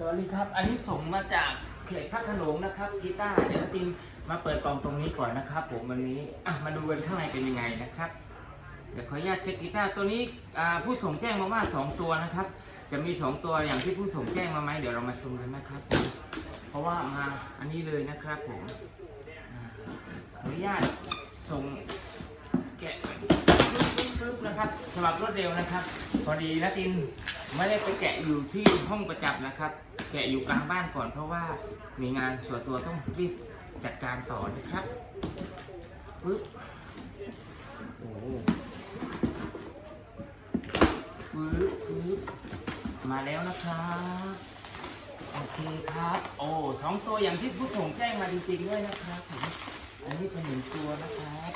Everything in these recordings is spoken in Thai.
สวัสดีครับ อันนี้ส่งมาจากเขตพระขนงนะครับกีตาร์เดี๋ยวติมมาเปิดกล่องตรงนี้ก่อนนะครับ ผมวันนี้อะมาดูกันข้างในเป็นยังไงนะครับ เดี๋ยวขออนุญาตเช็คกีตาร์ตัวนี้ผู้ส่งแจ้งมาว่า 2 ตัวนะครับ จะมี 2 ตัวอย่างที่ผู้ส่งแจ้งมาไหมเดี๋ยวเรามาชมกันนะครับ เพราะว่ามาอันนี้เลยนะครับผมอ่าขออนุญาตส่ง ปึ๊บนะครับสำหรับรวดเร็วนะครับ พอดีนะตินไม่ได้ไปแกะอยู่ที่ห้องประจับนะครับ แกะอยู่กลางบ้านก่อน เพราะว่ามีงานส่วนตัวต้องรีบจัดการต่อนะครับปึ๊บโอ้ปึ๊บปึ๊บมาแล้วนะครับโอเคครับ โอ้สองตัวอย่างที่ผู้ส่งแจ้งมาจริงๆด้วยนะครับผมอันนี้เป็นหนึ่งตัวนะครับ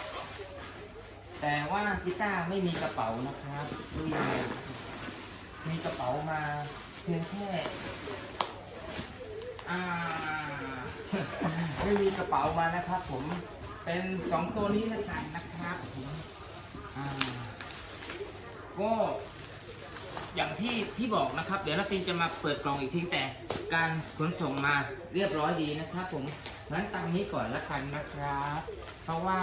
แต่ว่ากีตาร์ไม่มีกระเป๋านะครับดูยังไงมีกระเป๋ามาเพียงแค่อ่าไม่มีกระเป๋ามานะครับ ผมเป็นสองตัวนี้ล้วกันนะครับผมอ่าก็อย่างที่ที่บอกนะครับ เดี๋ยวนักตินจะมาเปิดกล่องอีกทีแต่การขนส่งมาเรียบร้อยดีนะครับผม งั้นตามนี้ก่อนละกันนะครับ เพราะว่า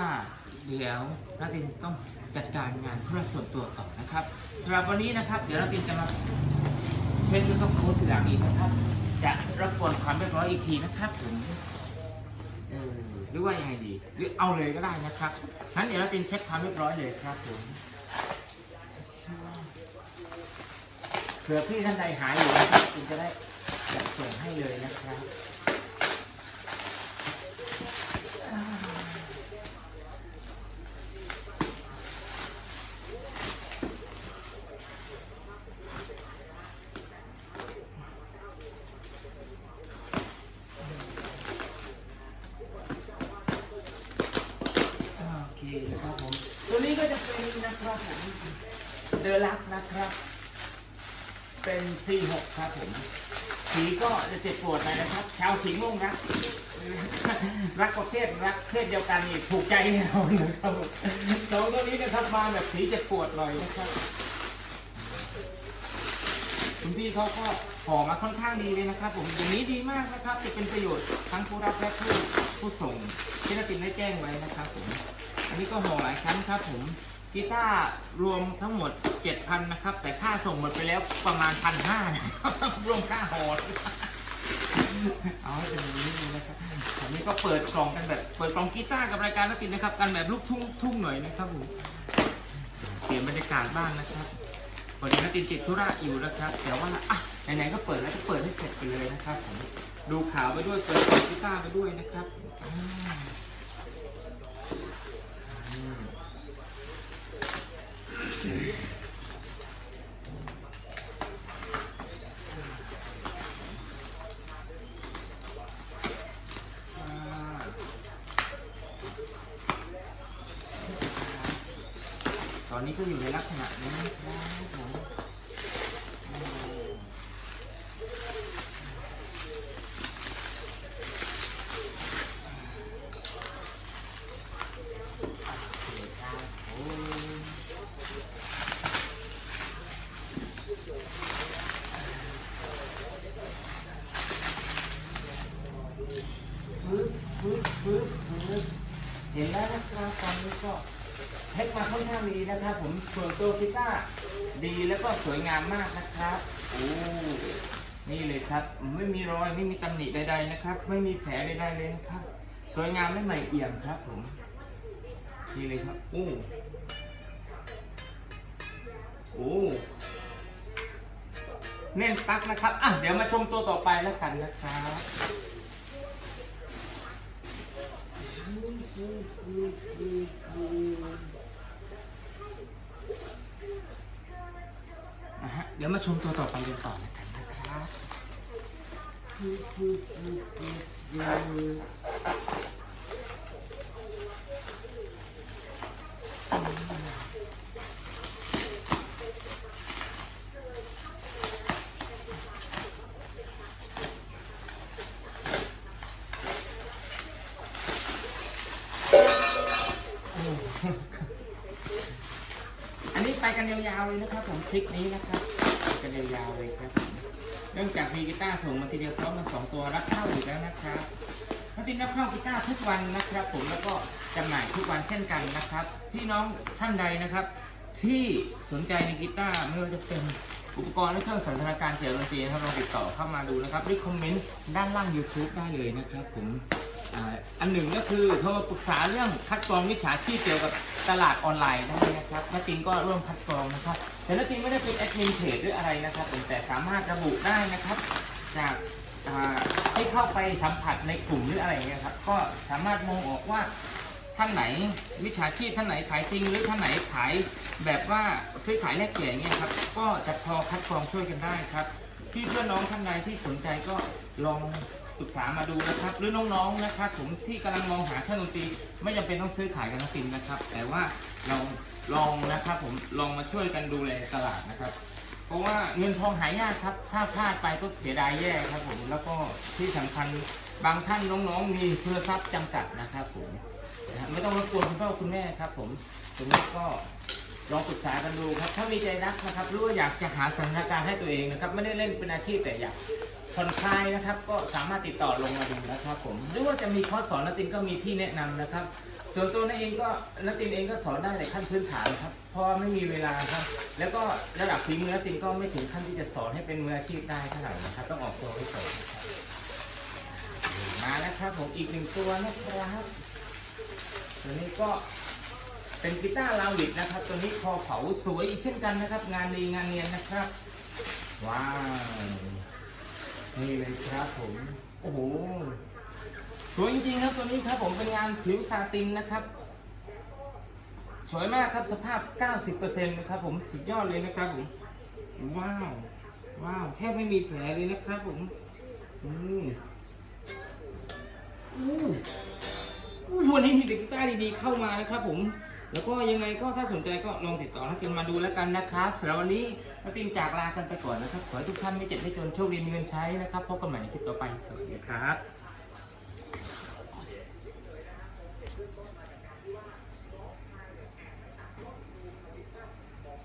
เดี๋ยวนักตินต้องจัดการงานเพื่อส่วนตัวต่อนะครับสำหรับวันนี้นะครับ เดี๋ยวนักตินจะมาเช็คดูกับโค้ดทีหลังอีกนะครับ จะรบกวนความเรียบร้อยอีกทีนะครับผมเออหรือว่ายังไงดี หรือเอาเลยก็ได้นะครับงั้นเดี๋ยวนักตินเช็คความเรียบร้อยเลยครับผมเผื่อพี่ท่านใดหายอยู่นะครับคุณจะได้จัดส่งให้เลยนะครับ โอเคนะครับผม ตัว นี้ก็จะเป็นะครับผมเดลักนะครับ เป็น C6 ครับผม สีก็จะเจ็บปวดหน่อยนะครับ ชาวสีม่วงรัก รักประเภทรักเพศเดียวกันนี่ถูกใจแน่นอนเลยครับสองตัวนี้นะครับมาแบบสีเจ็บปวดหน่อยนะครับคุณพี่เขาก็ห่อมาค่อนข้างดีเลยนะครับ ผมอย่างนี้ดีมากนะครับ จะเป็นประโยชน์ทั้งผู้รับและผู้ผู้ส่งที่นักตินได้แจ้งไว้นะครับผมอันนี้ก็ห่อหลายชั้นครับผม กีตาร์รวมทั้งหมด 7,000 นะครับ แต่ค่าส่งหมดไปแล้วประมาณพันห้านะครับรวมค่าห่อเอาให้เป็นอย่างนี้นะครับอันนี้ก็เปิดกล่องกันแบบเปิดกล่องกีตาร์กับรายการนักตินนะครับ กันแบบลูกทุ่งทุ่งหน่อยนะครับผมเปลี่ยนบรรยากาศบ้างนะครับวันนี้นักตินติดธุระอยู่นะครับ แต่ว่าอะไหนๆก็เปิดแล้วก็เปิดให้เสร็จไปเลยนะครับผมดูข่าวไปด้วยเปิดคอมพิวเตอร์ไปด้วยนะครับอ่าอืมอ่าต อนนี้ก็อยู่ในลักษณะนี้นะครับผมปึ๊บปึ๊บปึ๊บปึ๊บเห็นแล้วนะครับตอนนี้ก็ เทคมาค่อนข้างดีนะครับ ผมส่วนตัวกีตาร์ดีแล้วก็สวยงามมากนะครับโอ้นี่เลยครับ ไม่มีรอยไม่มีตำหนิใดๆนะครับ ไม่มีแผลใดๆเลยนะครับ สวยงามไม่ใหม่เอี่ยมครับผมนี่เลยครับโอ้โอ้แน่นปักนะครับอะเดี๋ยวมาชมตัวต่อไปแล้วกันนะครับนะฮะ เดี๋ยวมาชมตัวต่อไปกันต่อแล้วกันนะครับอันนี้ไปกันยาวๆเลยนะครับผมคลิปนี้นะครับ กันยาวๆเลยครับผมนื่องจากมีกีตาร์ส่งมาทีเดียวพร้อมกันสองตัวรับเข้าอยู่แล้วนะครับนักตินรับเข้ากีตาร์ทุกวันนะครับ ผมแล้วก็จำหน่ายทุกวันเช่นกันนะครับ พี่น้องท่านใดนะครับ ที่สนใจในกีตาร์ไม่ว่าจะเป็นอุปกรณ์และเครื่องสันทนาการเกี่ยวกับดนตรีนะครับลองติดต่อเข้ามาดูนะครับหรือคอมเมนต์ด้านล่าง YouTube ได้เลยนะครับผม อ่าอันหนึ่งก็คือโทรมาปรึกษาเรื่องคัดกรองมิจฉาชีพเกี่ยวกับตลาดออนไลน์ได้นะครับนักตินก็ร่วมคัดกรองนะครับ แต่นักตินไม่ได้เป็นแอดมินเพจหรืออะไรนะครับแต่สามารถระบุได้นะครับ จากอ่าให้เข้าไปสัมผัสในกลุ่มหรืออะไรเงี้ยครับก็สามารถมองออกว่าท่านไหนวิชาชีพท่านไหนขายจริง หรือท่านไหนขายแบบว่าซื้อขายแลกเปลี่ยนเงี้ยครับก็จะพอคัดกรองช่วยกันได้ครับพี่เพื่อนน้องท่านใดที่สนใจก็ลอง ปรึกษามาดูนะครับ หรือน้องๆนะครับผมที่กำลังมองหาเครื่องดนตรีไม่จำเป็นต้องซื้อขายกันทั้งสิ้นนะครับ แต่ว่าเราลองนะครับผมลองมาช่วยกันดูแลตลาดนะครับ เพราะว่าเงินทองหายากครับ ถ้าพลาดไปก็เสียดายแย่ครับผมแล้วก็ที่สำคัญบางท่านน้องๆ มีโทรัพท์จำกัดนะครับผมนะฮะไม่ต้องรบกวนคุณพ่อคุณแม่ครับผมตรงนี้ก็ ลองปรึกษากันดูครับ ถ้ามีใจรักนะครับหรือว่าอยากจะหาสถานการณ์ให้ตัวเองนะครับ ไม่ได้เล่นเป็นอาชีพแต่อยาก ผ่อนคลายนะครับ ก็สามารถติดต่อลงมาดูนะครับผม หรือว่าจะมีคอร์สสอนนตินก็มีที่แนะนำนะครับ ส่วนตัวนันเองก็นัตินเองก็สอนได้ในขั้นพื้นฐานครับ เพราะไม่มีเวลาครับ แล้วก็ระดับฝีมือนัตินก็ไม่ถึงขั้นที่จะสอนให้เป็นมืออาชีพได้เท่าไหร่นะครับ ต้องออกตัวไว้ก่อนนะครับมาแล้วครับผมอีกหนึ่งตัวนะครับตัวนี้ก็เป็นกีตาร์ลาวิดนะครับ ตัวนี้คอเผาสวยเช่นกันนะครับ งานดีงานเนียนนะครับ ว้าว นี่เลยครับผม โอ้โห สวยจริงๆครับตัวนี้ครับผมเป็นงานผิวซาตินนะครับ สวยมากครับสภาพ 90%นะครับผมสุดยอดเลยนะครับผม ว้าว ว้าวแทบไม่มีแผลเลยนะครับผม อืมอู้อู้วันนี้มีเด็กกีตาร์ดีๆเข้ามานะครับผม แล้วก็ยังไงก็ถ้าสนใจก็ลองติดต่อนักตินมาดูแล้วกันนะครับสำหรับวันนี้นักตินจากลากันไปก่อนนะครับ ขอให้ทุกท่านไม่เจ็บไม่จนโชคดีมีเงินใช้นะครับพบกันใหม่ในคลิปต่อไปสวัสดีครับ